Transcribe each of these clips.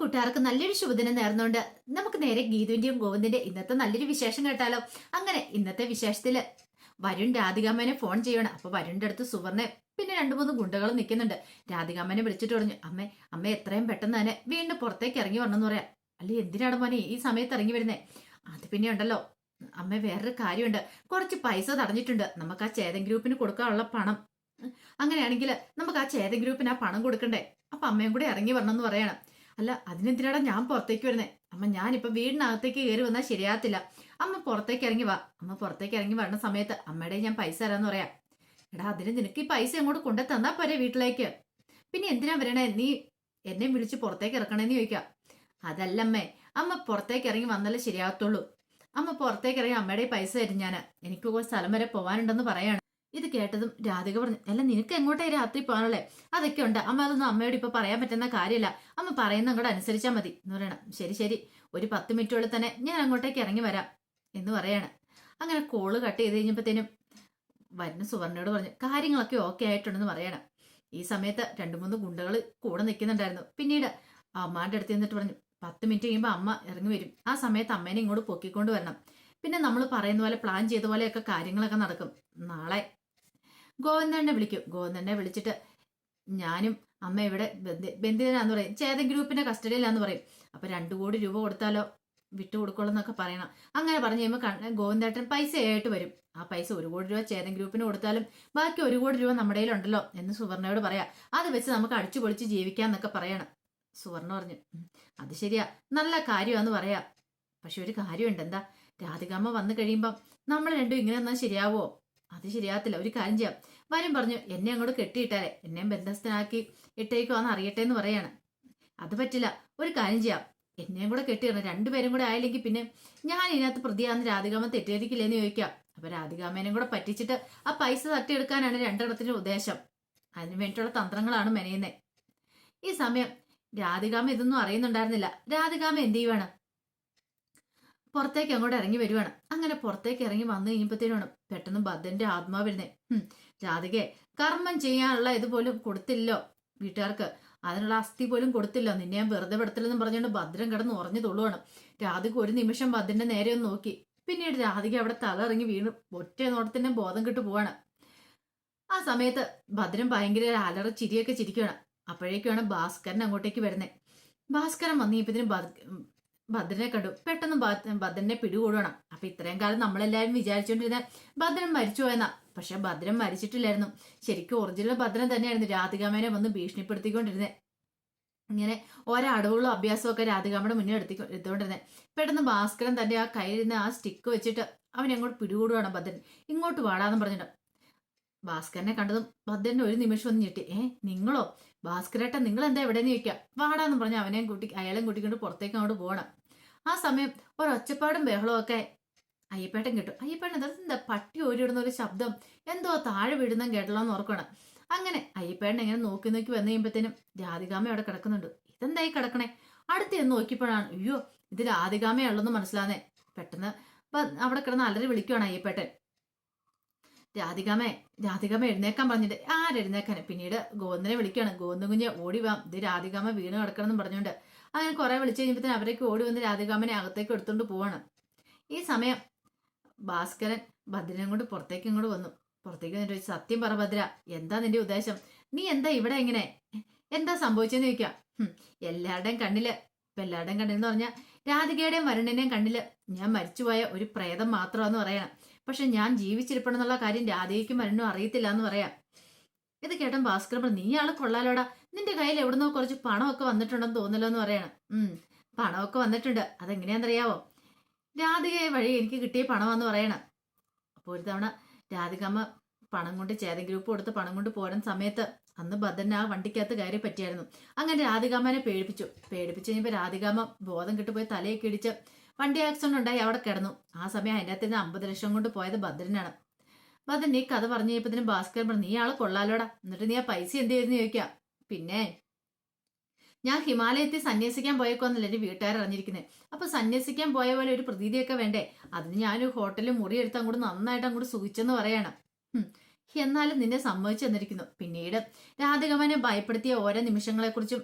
കൂട്ടുകാർക്ക് നല്ലൊരു ശുഭദിനം നേർന്നുകൊണ്ട് നമുക്ക് നേരെ ഗീതുവിന്റെയും ഗോവിന്ദിന്റെ ഇന്നത്തെ നല്ലൊരു വിശേഷം കേട്ടാലോ? അങ്ങനെ ഇന്നത്തെ വിശേഷത്തിൽ വരുൺ രാധികാമ്മനെ ഫോൺ ചെയ്യണം. അപ്പൊ വരുണിന്റെ അടുത്ത് സുവർണെ പിന്നെ രണ്ടു മൂന്ന് ഗുണ്ടകൾ നിൽക്കുന്നുണ്ട് രാധികാമ്മനെ വിളിച്ചിട്ട് പറഞ്ഞു അമ്മേ അമ്മ എത്രയും പെട്ടെന്ന് തന്നെ വീണ്ടും പുറത്തേക്ക് ഇറങ്ങി വരണമെന്ന് പറയാം. അല്ലെ എന്തിനാണ് മോനെ ഈ സമയത്ത് ഇറങ്ങി വരുന്നേ? അത് പിന്നെ ഉണ്ടല്ലോ. അമ്മ വേറൊരു കാര്യമുണ്ട്. കുറച്ച് പൈസ തടഞ്ഞിട്ടുണ്ട്. നമുക്ക് ആ ചേതൻ ഗ്രൂപ്പിന് കൊടുക്കാനുള്ള പണം. അങ്ങനെയാണെങ്കിൽ നമുക്ക് ആ ചേതൻ ഗ്രൂപ്പിന് ആ പണം കൊടുക്കണ്ടേ? അപ്പൊ അമ്മയും കൂടെ ഇറങ്ങി വരണം എന്ന് പറയണം. അല്ല അതിനെന്തിനാടാ ഞാൻ പുറത്തേക്ക് വരുന്നേ? അമ്മ ഞാനിപ്പോ വീടിനകത്തേക്ക് കയറി വന്നാൽ ശരിയാകത്തില്ല. അമ്മ പുറത്തേക്ക് ഇറങ്ങി വാ. അമ്മ പുറത്തേക്ക് ഇറങ്ങി വരുന്ന സമയത്ത് അമ്മയുടെ ഞാൻ പൈസ തരാന്ന് പറയാം. എടാ അതിന് നിനക്ക് ഈ പൈസ അങ്ങോട്ട് കൊണ്ടു തന്നാ പോരെ വീട്ടിലേക്ക്. പിന്നെ എന്തിനാ വരണേ? നീ എന്നെ വിളിച്ച് പുറത്തേക്ക് ഇറക്കണേന്ന് ചോദിക്കാം. അതല്ലമ്മേ അമ്മ പുറത്തേക്ക് ഇറങ്ങി വന്നാലേ ശരിയാകത്തുള്ളൂ. അമ്മ പുറത്തേക്ക് ഇറങ്ങി അമ്മയുടെ പൈസ തരും ഞാൻ എനിക്ക് സ്ഥലം വരെ പോകാനുണ്ടെന്ന് പറയാണ്. ഇത് കേട്ടതും രാധിക പറഞ്ഞു അല്ല നിനക്ക് എങ്ങോട്ടേ രാത്രി പോകാനുള്ളേ? അതൊക്കെ ഉണ്ട്. അമ്മ അതൊന്നും അമ്മയോട് ഇപ്പൊ പറയാൻ പറ്റുന്ന കാര്യമില്ല. അമ്മ പറയുന്ന അങ്ങോട്ട് അനുസരിച്ചാൽ മതി. എന്ന് പറയണം. ശരി ശരി. ഒരു പത്ത് മിനിറ്റുള്ളിൽ തന്നെ ഞാൻ അങ്ങോട്ടേക്ക് ഇറങ്ങി വരാം. എന്ന് പറയാണ്. അങ്ങനെ കോൾ കട്ട് ചെയ്ത് കഴിഞ്ഞപ്പോഴത്തേനും വരുന്ന സുവർണയോട് പറഞ്ഞു കാര്യങ്ങളൊക്കെ ഓക്കെ ആയിട്ടുണ്ടെന്ന് പറയണം. ഈ സമയത്ത് രണ്ടു മൂന്ന് ഗുണ്ടകൾ കൂടെ നിൽക്കുന്നുണ്ടായിരുന്നു പിന്നീട് അമ്മാന്റെ അടുത്ത് നിന്നിട്ട് പറഞ്ഞു പത്ത് മിനിറ്റ് കഴിയുമ്പോൾ അമ്മ ഇറങ്ങി വരും. ആ സമയത്ത് അമ്മേനെ ഇങ്ങോട്ട് പൊക്കിക്കൊണ്ട് വരണം. പിന്നെ നമ്മൾ പറയുന്ന പോലെ പ്ലാൻ ചെയ്ത പോലെയൊക്കെ കാര്യങ്ങളൊക്കെ നടക്കും. നാളെ ഗോവിന്ദനെ വിളിക്കും. ഗോവിന്ദനെ വിളിച്ചിട്ട് ഞാനും അമ്മ ഇവിടെ ബന്ധി ബന്ധിതനാന്ന് പറയും. ചേതൻ ഗ്രൂപ്പിന്റെ കസ്റ്റഡിയിലാന്ന് പറയും. അപ്പൊ രണ്ടു കോടി രൂപ കൊടുത്താലോ? വിട്ടു എന്നൊക്കെ പറയണം. അങ്ങനെ പറഞ്ഞു കഴിയുമ്പോൾ ഗോവിന്ദേട്ടൻ പൈസ ആയിട്ട് വരും. ആ പൈസ ഒരു കോടി രൂപ ചേതൻ ഗ്രൂപ്പിന് കൊടുത്താലും ബാക്കി ഒരു കോടി രൂപ നമ്മുടെ ഉണ്ടല്ലോ എന്ന് സുവർണയോട് പറയാം. അത് വെച്ച് നമുക്ക് അടിച്ചു പൊളിച്ച് ജീവിക്കാന്നൊക്കെ പറയണം. സുവർണ പറഞ്ഞു അത് ശരിയാ. നല്ല കാര്യമാന്ന് പറയാം. പക്ഷെ ഒരു കാര്യമുണ്ട് എന്താ? രാധികാമ്മ വന്നു കഴിയുമ്പം നമ്മൾ രണ്ടും ഇങ്ങനെ എന്നാൽ ശരിയാവോ? അത് ശരിയാകത്തില്ല. ഒരു കാര്യം ചെയ്യാം. വരും പറഞ്ഞു എന്നെ അങ്ങോട്ട് കെട്ടിയിട്ടാലേ എന്നെയും ബന്ധസ്ഥനാക്കി ഇട്ടേക്കോ എന്ന് അറിയട്ടെ എന്ന് പറയാണ്. അത് പറ്റില്ല. ഒരു കാര്യം ചെയ്യാം. എന്നെയും കൂടെ കെട്ടിയിടണം രണ്ടുപേരും കൂടെ ആയില്ലെങ്കിൽ പിന്നെ ഞാൻ ഇതിനകത്ത് പ്രതിയാന്ന് രാധികാമ്മ തെറ്റിദ്ധരിക്കില്ലെന്ന് ചോദിക്കാം. അപ്പൊ രാധികാമേനും കൂടെ പറ്റിച്ചിട്ട് ആ പൈസ തട്ടിയെടുക്കാനാണ് രണ്ടെണ്ണത്തിന്റെ ഉദ്ദേശം. അതിനു വേണ്ടിയിട്ടുള്ള തന്ത്രങ്ങളാണ് മെനയുന്നത് ഈ സമയം രാധികാമ ഇതൊന്നും അറിയുന്നുണ്ടായിരുന്നില്ല. രാധികാമ എന്ത് ചെയ്യുവാണ്? പുറത്തേക്ക് അങ്ങോട്ട് ഇറങ്ങി വരുവാണ്. അങ്ങനെ പുറത്തേക്ക് ഇറങ്ങി വന്നു കഴിയുമ്പോഴത്തേനാണ് പെട്ടെന്ന് ഭദ്രന്റെ ആത്മാവ് വരുന്നേ. ഉം കർമ്മം ചെയ്യാനുള്ള ഇതുപോലും കൊടുത്തില്ലോ വീട്ടുകാർക്ക്. അതിനുള്ള അസ്ഥി പോലും കൊടുത്തില്ല. നിന്നെ ഞാൻ വെറുതെ പെടുത്തില്ലെന്ന് പറഞ്ഞുകൊണ്ട് ഭദ്രൻ കിടന്ന് ഉറഞ്ഞു തൊള്ളുവാണ്. രാധിക ഒരു നിമിഷം ഭദ്രന്റെ നേരെ ഒന്ന് നോക്കി. പിന്നീട് രാധിക അവിടെ തലറിങ്ങി വീണ് ഒറ്റ നോട്ടത്തിന്റെ ബോധം കിട്ടു പോവാണ്. ആ സമയത്ത് ഭദ്രൻ ഭയങ്കര അലറ ചിരിയൊക്കെ ചിരിക്കുകയാണ് അപ്പോഴേക്കാണ് ഭാസ്കരൻ അങ്ങോട്ടേക്ക് വരുന്നത് ഭാസ്കരൻ വന്നു ഇപ്പത്തിന് ഭദ്രനെ കണ്ടു. പെട്ടെന്ന് ഭദ്രനെ പിടികൂടണം. അപ്പൊ ഇത്രയും കാലം നമ്മളെല്ലാരും വിചാരിച്ചുകൊണ്ടിരുന്ന ഭദ്രൻ മരിച്ചു എന്നാ പക്ഷെ ഭദ്രൻ മരിച്ചിട്ടില്ലായിരുന്നു. ശരിക്കും ഒറിജിനൽ ഭദ്രൻ തന്നെയായിരുന്നു രാധികാമേനെ വന്ന് ഭീഷണിപ്പെടുത്തിക്കൊണ്ടിരുന്നത് ഇങ്ങനെ അഭ്യാസവും ഒക്കെ രാധികാമ്മയുടെ മുന്നിൽ എടുത്തി എടുത്തുകൊണ്ടിരുന്നത് പെട്ടെന്ന് ഭാസ്കരൻ തന്റെ ആ കയ്യിൽ നിന്ന് ആ സ്റ്റിക്ക് വെച്ചിട്ട് അവനെ അങ്ങോട്ട് പിടികൂടുവാണ് ഭദ്രൻ. ഇങ്ങോട്ട് വാടാന്ന് പറഞ്ഞിട്ട് ഭാസ്കരനെ കണ്ടതും ഭദ്രന്റെ ഒരു നിമിഷം ഒന്ന് ഞെട്ടി. ഏ നിങ്ങളോ? ഭാസ്കരേട്ടൻ നിങ്ങൾ എന്താ എവിടെയെന്ന് ചോദിക്കാം വാടാന്ന് പറഞ്ഞ് അവനെയും കൂട്ടി അയാളെയും കൂട്ടിക്കൊണ്ട് പുറത്തേക്ക് അങ്ങോട്ട് പോകണം ആ സമയം ഒരൊച്ചപ്പാടും ബഹളവും ഒക്കെ അയ്യപ്പേട്ടൻ കേട്ടു. അയ്യപ്പേട്ടൻ എന്താ പട്ടി ഓരിടുന്ന ഒരു ശബ്ദം? എന്തോ താഴെ വീഴുന്ന കേട്ടല്ലോ ഓർക്കണം. അങ്ങനെ അയ്യപ്പേട്ടൻ ഇങ്ങനെ നോക്കി നോക്കി വന്നു കഴിയുമ്പോഴത്തേനും രാധികാമ അവിടെ കിടക്കുന്നുണ്ട്. ഇതെന്തായി കിടക്കണേ? അടുത്ത് എന്ന് നോക്കിയപ്പോഴാണ്. അയ്യോ ഇത് രാധികാമയുള്ളെന്ന് മനസ്സിലാന്നേ. പെട്ടെന്ന് അവിടെ കിടന്ന് അലറി വിളിക്കുവാണ് അയ്യപ്പേട്ടൻ. രാധികാമേ രാധികാമ എഴുന്നേക്കാൻ പറഞ്ഞിട്ട് ആരെഴുന്നേക്കാൻ പിന്നീട് ഗോവിന്ദനെ വിളിക്കുകയാണ്. ഗോവിന്ദൻ കുഞ്ഞ് ഓടി വാം. ഇത് രാധികാമ വീണ് കിടക്കണം എന്ന് പറഞ്ഞുകൊണ്ട് അങ്ങനെ കുറെ വിളിച്ചു കഴിഞ്ഞപ്പോൾ അവരേക്ക് ഓടി വന്ന് രാധികാമനെ അകത്തേക്ക് എടുത്തുകൊണ്ട് പോവാണ്. ഈ സമയം ഭാസ്കരൻ ഭദ്രനെ കൊണ്ട് പുറത്തേക്ക് ഇങ്ങോട്ട് വന്നു. പുറത്തേക്ക് വന്നിട്ട് സത്യം പറ ഭദ്ര എന്താ നിന്റെ ഉദ്ദേശം? നീ എന്താ ഇവിടെ എങ്ങനെ എന്താ സംഭവിച്ചെന്ന് ചോദിക്കാം. എല്ലാവരുടെയും കണ്ണിൽ ഇപ്പൊ എല്ലാവരുടെയും കണ്ണിൽ എന്ന് പറഞ്ഞാൽ രാധികയുടെയും വരുണിന്റെയും കണ്ണിൽ ഞാൻ മരിച്ചുപോയ ഒരു പ്രേതം മാത്രമാന്ന് പറയണം. പക്ഷെ ഞാൻ ജീവിച്ചിരിപ്പണെന്നുള്ള കാര്യം രാധയ്ക്കും മരണും അറിയത്തില്ല എന്ന് പറയാം. ഇത് കേട്ടൻ പറഞ്ഞു നീ ആൾ കൊള്ളാലോടാ. നിന്റെ കയ്യിൽ എവിടുന്നോ കുറച്ച് പണമൊക്കെ വന്നിട്ടുണ്ടെന്ന് തോന്നല്ലോ എന്ന് പറയണം. ഉം പണമൊക്കെ വന്നിട്ടുണ്ട്. അതെങ്ങനെയാണെന്നറിയാവോ? രാധികയെ വഴി എനിക്ക് കിട്ടിയ പണമാന്ന് പറയണം. അപ്പോൾ ഒരു തവണ രാധികമ്മ പണം കൊണ്ട് ചേതൻ ഗ്രൂപ്പ് കൊടുത്ത് പണം കൊണ്ട് പോരുന്ന സമയത്ത് അന്ന് ഭദ്രൻ ആ വണ്ടിക്കകത്ത് കയറി പറ്റിയായിരുന്നു. അങ്ങനെ രാധികാമ്മനെ പേടിപ്പിച്ചു. പേടിപ്പിച്ചു കഴിഞ്ഞപ്പോൾ രാധികാമ്മ ബോധം കിട്ടുപോയി തലയൊക്കെ ഇടിച്ച് വണ്ടി ആക്സിഡന്റ് ഉണ്ടായി അവിടെ കിടന്നു. ആ സമയം അതിന്റെ അകത്ത് നിന്ന് അമ്പത് ലക്ഷം കൊണ്ട് പോയത് ഭദ്രനാണ്. ഭദ്രൻ നീ കഥ പറഞ്ഞു കഴിയപ്പോ ഭാസ്കരൻ പറഞ്ഞു നീ ആൾ കൊള്ളാലോടാ. എന്നിട്ട് നീ ആ പൈസ എന്ത് ചെയ്തെന്ന് ചോദിക്കാം? പിന്നെ ഞാൻ ഹിമാലയത്തിൽ സന്യസിക്കാൻ പോയേക്കോന്നല്ല എന്റെ വീട്ടുകാർ അറിഞ്ഞിരിക്കുന്നത് അപ്പൊ സന്യസിക്കാൻ പോയ പോലെ ഒരു പ്രതീതിയൊക്കെ വേണ്ടേ? അതിന് ഞാനൊരു ഹോട്ടലിൽ മുറി എടുത്ത് അങ്ങോട്ട് നന്നായിട്ട് അങ്ങോട്ട് സുഖിച്ചെന്ന് പറയണം. എന്നാലും നിന്നെ സമ്മതിച്ചു തന്നിരിക്കുന്നു. പിന്നീട് രാധികമനെ ഭയപ്പെടുത്തിയ ഓരോ നിമിഷങ്ങളെക്കുറിച്ചും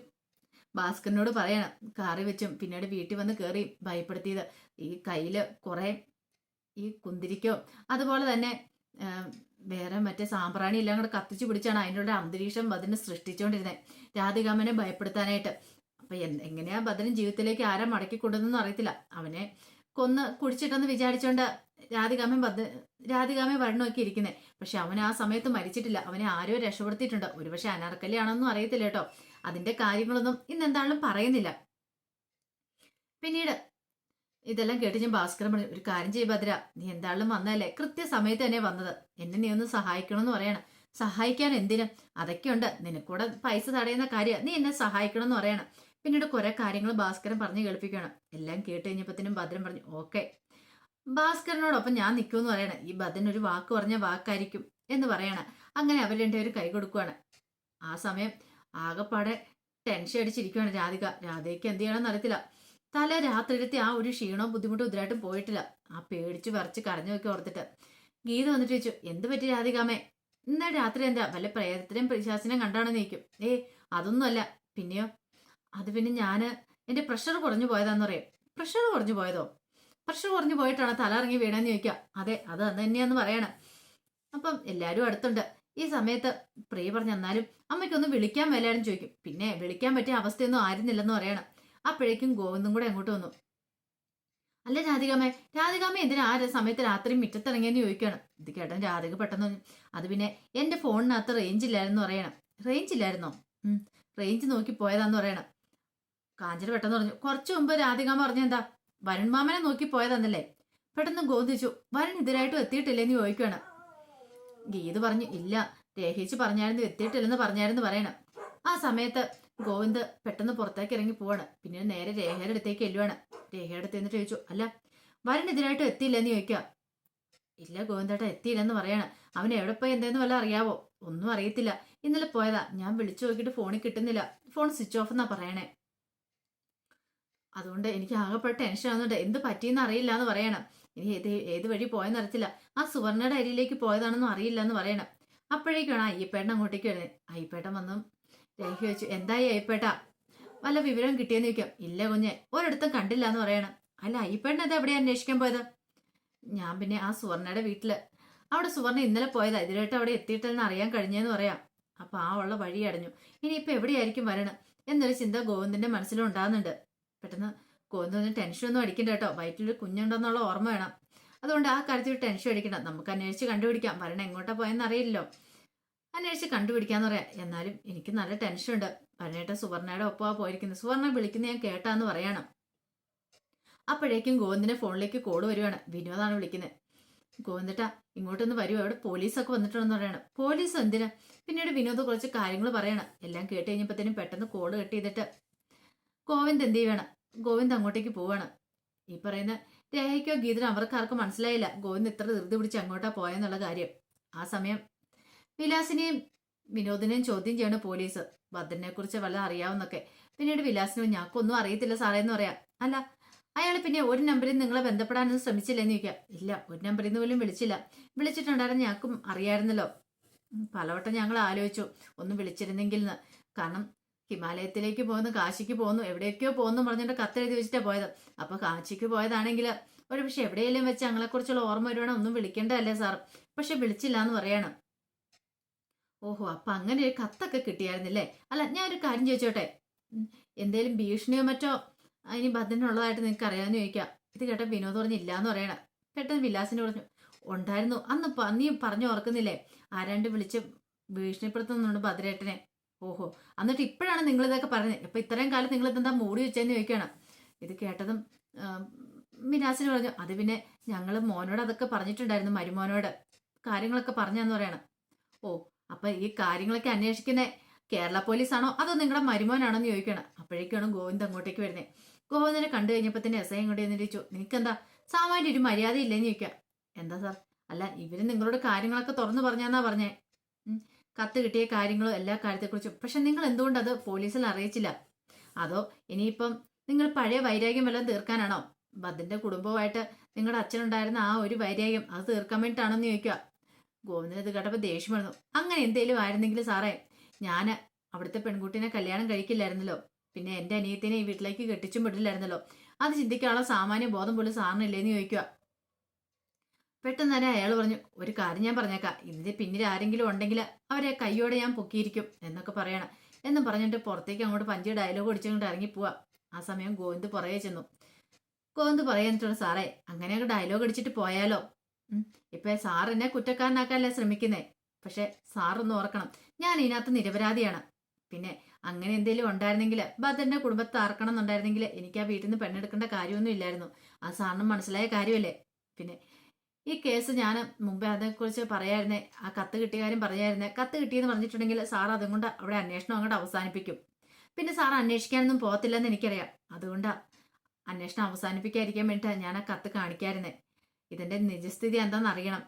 ഭാസ്കറിനോട് പറയണം. കാറി വെച്ചും പിന്നീട് വീട്ടിൽ വന്ന് കയറി ഭയപ്പെടുത്തിയത്. ഈ കയ്യിൽ കുറെ ഈ കുന്തിരിക്കോ അതുപോലെ തന്നെ വേറെ മറ്റേ സാമ്പ്രാണി എല്ലാം കൂടെ കത്തിച്ചു പിടിച്ചാണ് അതിന്റെ അന്തരീക്ഷം ബദറിനെ സൃഷ്ടിച്ചുകൊണ്ടിരുന്നത് രാധികാമനെ ഭയപ്പെടുത്താനായിട്ട്. അപ്പൊ എങ്ങനെയാ ബദറിൻ ജീവിതത്തിലേക്ക് ആരാ മടക്കി കൊണ്ടുവന്നെന്ന് അറിയത്തില്ല. അവനെ കൊന്ന് കുടിച്ചിട്ടെന്ന് വിചാരിച്ചോണ്ട് രാധികാമൻ ബദ രാധികാമൻ വരണമൊക്കെ ഇരിക്കുന്നത് പക്ഷെ അവൻ ആ സമയത്ത് മരിച്ചിട്ടില്ല. അവനെ ആരോ രക്ഷപ്പെടുത്തിയിട്ടുണ്ട്. ഒരുപക്ഷെ അനാർക്കലിയാണെന്നും അറിയത്തില്ല കേട്ടോ. അതിന്റെ കാര്യങ്ങളൊന്നും ഇന്ന് എന്താണെന്നും പറയുന്നില്ല. പിന്നീട് ഇതെല്ലാം കേട്ട് ഞാൻ ഭാസ്കരൻ പറഞ്ഞു ഒരു കാര്യം ചെയ്യ ഭദ്ര നീ എന്തായാലും വന്നതല്ലേ? കൃത്യസമയത്ത് തന്നെ വന്നത്. എന്നെ നീ ഒന്ന് സഹായിക്കണമെന്ന് പറയണം. സഹായിക്കാൻ എന്തിനും? അതൊക്കെയുണ്ട് നിനക്കൂടെ പൈസ തടയുന്ന കാര്യം. നീ എന്നെ സഹായിക്കണം എന്ന് പറയണം. പിന്നീട് കുറെ കാര്യങ്ങൾ ഭാസ്കരൻ പറഞ്ഞു കേൾപ്പിക്കണം എല്ലാം കേട്ട് കഴിഞ്ഞപ്പോഴത്തേനും ഭദ്രൻ പറഞ്ഞു ഓക്കെ. ഭാസ്കരനോടൊപ്പം ഞാൻ നിൽക്കുമെന്ന് പറയണം. ഈ ഭദ്രൻ ഒരു വാക്ക് പറഞ്ഞ വാക്കായിരിക്കും എന്ന് പറയണം. അങ്ങനെ അവർ രണ്ടുപേരും കൈ കൊടുക്കുകയാണ് ആ സമയം ആകെപ്പാടെ ടെൻഷൻ അടിച്ചിരിക്കുകയാണ് രാധിക. രാധയ്ക്ക് എന്ത് ചെയ്യണമെന്ന് അറിയത്തില്ല. തല രാത്രിയിലത്തെ ആ ഒരു ക്ഷീണവും ബുദ്ധിമുട്ടും ഇതിലായിട്ടും പോയിട്ടില്ല. ആ പേടിച്ച് വരച്ച് കരഞ്ഞു നോക്കി ഓർത്തിട്ട്. ഗീത വന്നിട്ട് ചോദിച്ചു എന്ത് പറ്റി രാധികാമേ ഇന്നാ രാത്രി എന്താ? വല്ല പ്രേതത്തിനെയും പിശാസിനെയും കണ്ടാണെന്ന് നീക്കും ഏ അതൊന്നുമല്ല. പിന്നെയോ? അത് പിന്നെ ഞാൻ എന്റെ പ്രഷർ കുറഞ്ഞു പോയതാന്ന് പറയും. പ്രഷർ കുറഞ്ഞു പോയതോ? പ്രഷർ കുറഞ്ഞു പോയിട്ടാണ് തല ഇറങ്ങി വീണെന്ന് ചോദിക്കുക. അതെ അത് അത് തന്നെയാന്ന് പറയണം. അപ്പം എല്ലാവരും അടുത്തുണ്ട്. ഈ സമയത്ത് പ്രിയ പറഞ്ഞു എന്നാലും അമ്മയ്ക്കൊന്ന് വിളിക്കാൻ വരാനും ചോദിക്കും. പിന്നെ വിളിക്കാൻ പറ്റിയ അവസ്ഥയൊന്നും ആയിരുന്നില്ലെന്ന് പറയണം. അപ്പോഴേക്കും ഗോവിന്ദും കൂടെ അങ്ങോട്ട് വന്നു. അല്ല രാധികാമ്മ രാധികാമ്മ എന്തിനാ ആ സമയത്ത് രാത്രി മുറ്റത്തിറങ്ങിയെന്ന് ചോദിക്കുകയാണ്? ഇത് കേട്ടൻ രാധിക പെട്ടെന്ന് അത് പിന്നെ എന്റെ ഫോണിനകത്ത് റേഞ്ച് ഇല്ലായിരുന്നു പറയണം. റേഞ്ച് ഇല്ലായിരുന്നോ? റേഞ്ച് നോക്കി പോയതാന്ന് പറയണം. കാഞ്ചന പെട്ടെന്ന് പറഞ്ഞു കുറച്ചു മുമ്പ് രാധികാമ പറഞ്ഞ എന്താ? വരുൺ മാമനെ നോക്കി പോയതാന്നല്ലേ? പെട്ടെന്ന് ഗോന്തിച്ചു വരുൺ ഇതിലായിട്ടും എത്തിയിട്ടില്ലെന്ന് ചോദിക്കുകയാണ്. ഗീത് പറഞ്ഞു ഇല്ല രേഖിച്ച് പറഞ്ഞായിരുന്നു എത്തിയിട്ടില്ലെന്ന് പറഞ്ഞായിരുന്നു പറയണം. ആ സമയത്ത് ഗോവിന്ദ് പെട്ടെന്ന് പുറത്തേക്ക് ഇറങ്ങി പോവാണ്. പിന്നെ നേരെ രേഖയുടെ അടുത്തേക്ക് എല്ലുവാണ് രേഖയുടെ അടുത്ത് എന്നിട്ട് ചോദിച്ചു അല്ല വരൻ ഇതിനായിട്ട് എത്തിയില്ലെന്ന് ചോദിക്കുക ഇല്ല ഗോവിന്ദേട്ട എത്തിയില്ലെന്ന് പറയാണ്. അവൻ എവിടെ പോയി എന്തെന്ന് വല്ല അറിയാവോ? ഒന്നും അറിയത്തില്ല. ഇന്നലെ പോയതാ. ഞാൻ വിളിച്ചു നോക്കിയിട്ട് ഫോണിൽ കിട്ടുന്നില്ല. ഫോൺ സ്വിച്ച് ഓഫ് എന്നാ പറയണേ. അതുകൊണ്ട് എനിക്ക് ആകെപ്പെട്ട ടെൻഷൻ ആവുന്നുണ്ട് എന്ത് പറ്റിയെന്ന് അറിയില്ല എന്ന് പറയണം. ഇനി ഏത് ഏത് വഴി പോയെന്ന് അറിയത്തില്ല. ആ സുവർണയുടെ അരിയിലേക്ക് പോയതാണെന്നും അറിയില്ല എന്ന് പറയണം. അപ്പോഴേക്കാണ് അയ്യപ്പേട്ടൻ അങ്ങോട്ടേക്ക് വരുന്നത്. അയ്യപ്പേട്ടൻ വന്നു. രേഖ വെച്ചു. എന്തായി അയ്യപ്പേട്ട? വല്ല വിവരം കിട്ടിയെന്ന് ചോദിക്കാം. ഇല്ല കുഞ്ഞെ ഒരിടത്തും കണ്ടില്ല എന്ന് പറയണം. അല്ല അയ്യപ്പേട്ടൻ അത് എവിടെയാണ് അന്വേഷിക്കാൻ പോയത്? ഞാൻ പിന്നെ ആ സുവർണയുടെ വീട്ടിൽ. അവിടെ സുവർണ ഇന്നലെ പോയതാ. ഇതിലായിട്ട് അവിടെ എത്തിയിട്ടെന്ന് അറിയാൻ കഴിഞ്ഞെന്ന് പറയാം. അപ്പൊ ആ ഉള്ള വഴി അടഞ്ഞു. ഇനിയിപ്പോ എവിടെയായിരിക്കും വരണം എന്നൊരു ചിന്ത ഗോവിന്ദന്റെ മനസ്സിലും ഉണ്ടാകുന്നുണ്ട് പെട്ടെന്ന് ഗോവിന്ദന് ടെൻഷനൊന്നും അടിക്കണ്ട കേട്ടോ. വയറ്റിലൊരു കുഞ്ഞുണ്ടെന്നുള്ള ഓർമ്മ വേണം. അതുകൊണ്ട് ആ കാര്യത്തിൽ ടെൻഷൻ അടിക്കണ്ട. നമുക്ക് അന്വേഷിച്ച് കണ്ടുപിടിക്കാം. വരണം എങ്ങോട്ടാ പോയെന്ന് അറിയില്ലല്ലോ. അന്വേഷിച്ച് കണ്ടുപിടിക്കാന്ന് പറയാം. എന്നാലും എനിക്ക് നല്ല ടെൻഷൻ ഉണ്ട്. പറഞ്ഞേട്ട സുവർണയുടെ ഒപ്പമാണ് പോയിരിക്കുന്നത്. സുവർണ വിളിക്കുന്ന ഞാൻ കേട്ടാന്ന് പറയണം. അപ്പോഴേക്കും ഗോവിന്ദിനെ ഫോണിലേക്ക് കോൾ വരുവാണ്. വിനോദാണ് വിളിക്കുന്നത്. ഗോവിന്ദട്ട ഇങ്ങോട്ടൊന്ന് വരുമോ അവിടെ പോലീസൊക്കെ വന്നിട്ടുണ്ടെന്ന് പറയണം. പോലീസ് എന്തിനാ? പിന്നീട് വിനോദ് കുറച്ച് കാര്യങ്ങൾ പറയണം. എല്ലാം കേട്ട് കഴിഞ്ഞപ്പോഴത്തേനും പെട്ടെന്ന് കോൾ കട്ട് ചെയ്തിട്ട് ഗോവിന്ദ് എന്ത് ചെയ്യണം? ഗോവിന്ദ് അങ്ങോട്ടേക്ക് പോവാണ്. ഈ പറയുന്ന രേഖയ്ക്കോ ഗീതനോ അവർക്കാർക്കും മനസ്സിലായില്ല. ഗോവിന്ദ് ഇത്ര ധൃതി പിടിച്ച് അങ്ങോട്ടാ പോയെന്നുള്ള കാര്യം. ആ സമയം വിലാസിനെയും വിനോദിനെയും ചോദ്യം ചെയ്യണ പോലീസ്. ഭദ്രനെ കുറിച്ച് വല്ല അറിയാവുന്നൊക്കെ. പിന്നീട് വിലാസിനോ ഞാക്കൊന്നും അറിയത്തില്ല സാറേ എന്ന് പറയാം. അല്ല അയാൾ പിന്നെ ഒരു നമ്പറിൽ നിങ്ങളെ ബന്ധപ്പെടാനൊന്നും ശ്രമിച്ചില്ലെന്ന് ചോദിക്കാം. ഇല്ല ഒരു നമ്പറിൽ നിന്ന് പോലും വിളിച്ചില്ല. വിളിച്ചിട്ടുണ്ടായിരുന്നു ഞങ്ങൾക്കും അറിയായിരുന്നല്ലോ. പലവട്ടം ഞങ്ങൾ ആലോചിച്ചു. ഒന്ന് വിളിച്ചിരുന്നെങ്കിൽ കാരണം ഹിമാലയത്തിലേക്ക് പോകുന്നു കാശിക്ക് പോകുന്നു എവിടെയൊക്കെയോ പോകുന്നു പറഞ്ഞിട്ട് കത്തെഴുതി വെച്ചിട്ടാ പോയത്. അപ്പൊ കാശിക്ക് പോയതാണെങ്കിൽ ഒരു പക്ഷെ എവിടെയെങ്കിലും വെച്ച് ഞങ്ങളെക്കുറിച്ചുള്ള ഓർമ്മ വരുവാണോ? ഒന്നും വിളിക്കേണ്ടതല്ലേ സാർ? പക്ഷെ വിളിച്ചില്ല എന്ന് പറയണം. ഓഹോ അപ്പൊ അങ്ങനെ ഒരു കത്തൊക്കെ കിട്ടിയായിരുന്നില്ലേ? അല്ല ഞാൻ ഒരു കാര്യം ചോദിച്ചോട്ടെ. എന്തേലും ഭീഷണിയോ മറ്റോ? അതിന് ഭദ്രനുള്ളതായിട്ട് നിങ്ങൾക്ക് അറിയാമെന്ന് ചോദിക്കാം. ഇത് കേട്ട വിനോദ് പറഞ്ഞില്ല എന്ന് പറയണം. പെട്ടെന്ന് വിലാസിന് പറഞ്ഞു ഉണ്ടായിരുന്നു. അന്ന് നീ പറഞ്ഞു ഓർക്കുന്നില്ലേ? ആരാണ്ട് വിളിച്ച് ഭീഷണിപ്പെടുത്തുന്നുണ്ട് ഭദ്രേട്ടനെ. ഓഹോ. എന്നിട്ട് ഇപ്പോഴാണ് നിങ്ങൾ ഇതൊക്കെ പറഞ്ഞത്. ഇപ്പം ഇത്രയും കാലം നിങ്ങൾ ഇതെന്താ മൂടി വെച്ചതെന്ന് ചോദിക്കുകയാണ്. ഇത് കേട്ടതും മിനാസിന് പറഞ്ഞു അത് പിന്നെ ഞങ്ങൾ മോനോട് അതൊക്കെ പറഞ്ഞിട്ടുണ്ടായിരുന്നു മരുമോനോട്. കാര്യങ്ങളൊക്കെ പറഞ്ഞെന്ന് പറയണം. ഓ അപ്പം ഈ കാര്യങ്ങളൊക്കെ അന്വേഷിക്കുന്ന കേരള പോലീസാണോ അതോ നിങ്ങളുടെ മരുമോനാണോ എന്ന് ചോദിക്കണം അപ്പോഴേക്കാണ് ഗോവിന്ദ് അങ്ങോട്ടേക്ക് വരുന്നത് ഗോവിന്ദനെ കണ്ടു കഴിഞ്ഞപ്പോൾ തന്നെ എസ് ഐ അങ്ങോട്ട് ചോദിച്ചു നിനക്കെന്താ? സാമാന്യ ഒരു മര്യാദ ഇല്ലെന്ന് ചോദിക്കാം എന്താ സാർ? അല്ല ഇവർ നിങ്ങളോട് കാര്യങ്ങളൊക്കെ തുറന്നു പറഞ്ഞാന്നാ പറഞ്ഞേ. കത്ത് കിട്ടിയ കാര്യങ്ങളും എല്ലാ കാര്യത്തെക്കുറിച്ചും. പക്ഷെ നിങ്ങൾ എന്തുകൊണ്ട് അത് പോലീസിൽ അറിയിച്ചില്ല? അതോ ഇനിയിപ്പം നിങ്ങൾ പഴയ വൈരാഗ്യം വല്ലതും തീർക്കാനാണോ? ബദിന്റെ കുടുംബമായിട്ട് നിങ്ങളുടെ അച്ഛനുണ്ടായിരുന്ന ആ ഒരു വൈരാഗ്യം അത് തീർക്കാൻ വേണ്ടിയിട്ടാണെന്ന് ചോദിക്കുക. ഗോവിന്ദൻ ഇത് കേട്ടപ്പോൾ ദേഷ്യം വന്നു. അങ്ങനെ എന്തേലും ആയിരുന്നെങ്കിൽ സാറേ ഞാൻ അവിടുത്തെ പെൺകുട്ടീനെ കല്യാണം കഴിക്കില്ലായിരുന്നല്ലോ. പിന്നെ എന്റെ അനിയത്തിനെ ഈ വീട്ടിലേക്ക് കെട്ടിച്ചും വിടില്ലായിരുന്നല്ലോ. അത് ചിന്തിക്കാനുള്ള സാമാന്യ ബോധം പോലും സാറിനില്ലേന്ന് ചോദിക്കുക. പെട്ടെന്ന് തന്നെ അയാൾ പറഞ്ഞു ഒരു കാര്യം ഞാൻ പറഞ്ഞേക്കാം. ഇതിന്റെ പിന്നിൽ ആരെങ്കിലും ഉണ്ടെങ്കിൽ അവരെ കൈയോടെ ഞാൻ പൊക്കിയിരിക്കും എന്നൊക്കെ പറയണം. എന്നും പറഞ്ഞിട്ട് പുറത്തേക്ക് അങ്ങോട്ട് പഞ്ചി ഡയലോഗ് അടിച്ചുകൊണ്ട് ഇറങ്ങിപ്പോവാ ആ സമയം ഗോവിന്ദ് പുറകെ ചെന്നു. ഗോവിന്ദ് പറയാന്നിട്ടുണ്ട് സാറേ അങ്ങനെയൊക്കെ ഡയലോഗ് അടിച്ചിട്ട് പോയാലോ? ഇപ്പൊ സാർ എന്നെ കുറ്റക്കാരനാക്കാനല്ലേ ശ്രമിക്കുന്നേ? പക്ഷെ സാറൊന്ന് ഓർക്കണം. ഞാൻ ഇതിനകത്ത് നിരപരാധിയാണ്. പിന്നെ അങ്ങനെ എന്തെങ്കിലും ഉണ്ടായിരുന്നെങ്കിൽ ഭദ്രന്റെ കുടുംബത്തെ ആർക്കണം എന്നുണ്ടായിരുന്നെങ്കിൽ എനിക്ക് ആ വീട്ടിൽ നിന്ന് പെണ്ണെടുക്കേണ്ട കാര്യമൊന്നും ഇല്ലായിരുന്നു. ആ സാറിന് മനസ്സിലായ കാര്യമല്ലേ? പിന്നെ ഈ കേസ് ഞാൻ മുമ്പേ അതേക്കുറിച്ച് പറയായിരുന്നേ. ആ കത്ത് കിട്ടിയ കാര്യം പറയായിരുന്നേ. കത്ത് കിട്ടിയെന്ന് പറഞ്ഞിട്ടുണ്ടെങ്കിൽ സാർ അതുകൊണ്ട് അവിടെ അന്വേഷണം അങ്ങോട്ട് അവസാനിപ്പിക്കും. പിന്നെ സാർ അന്വേഷിക്കാനൊന്നും പോകത്തില്ലെന്ന് എനിക്കറിയാം. അതുകൊണ്ടാ അന്വേഷണം അവസാനിപ്പിക്കാതിരിക്കാൻ വേണ്ടിയിട്ടാണ് ഞാൻ ആ കത്ത് കാണിക്കായിരുന്നേ. ഇതിന്റെ നിജസ്ഥിതി എന്താണെന്ന് അറിയണം.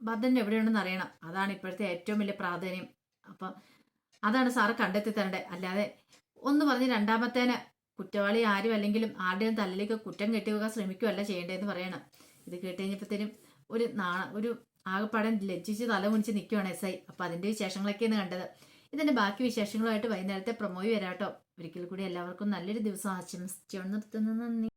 ഭദ്രന്റെ എവിടെയുണ്ടെന്ന് അറിയണം. അതാണ് ഇപ്പോഴത്തെ ഏറ്റവും വലിയ പ്രാധാന്യം. അപ്പം അതാണ് സാറ് കണ്ടെത്തി തരേണ്ടത് അല്ലാതെ ഒന്ന് പറഞ്ഞ് രണ്ടാമത്തേന് കുറ്റവാളി ആരും അല്ലെങ്കിലും ആരുടെയും തലയിലേക്ക് കുറ്റം കെട്ടിവെക്കാൻ ശ്രമിക്കുകയല്ല ചെയ്യേണ്ടതെന്ന് പറയണം. ഇത് കേട്ട് കഴിഞ്ഞപ്പോഴത്തേനും ഒരു നാണ ഒരു ആകപ്പാടം ലജ്ജിച്ച് തല കുനിച്ച് നിൽക്കുകയാണ് എസ് ഐ. അപ്പം അതിന്റെ വിശേഷങ്ങളൊക്കെയാണ് കണ്ടത്. ഇതിന്റെ ബാക്കി വിശേഷങ്ങളുമായിട്ട് വൈകുന്നേരത്തെ പ്രൊമോയി വരാട്ടോ. ഒരിക്കൽ കൂടി എല്ലാവർക്കും നല്ലൊരു ദിവസം ആശംസിച്ചുകൊണ്ട് നിർത്തുന്നു. നന്ദി.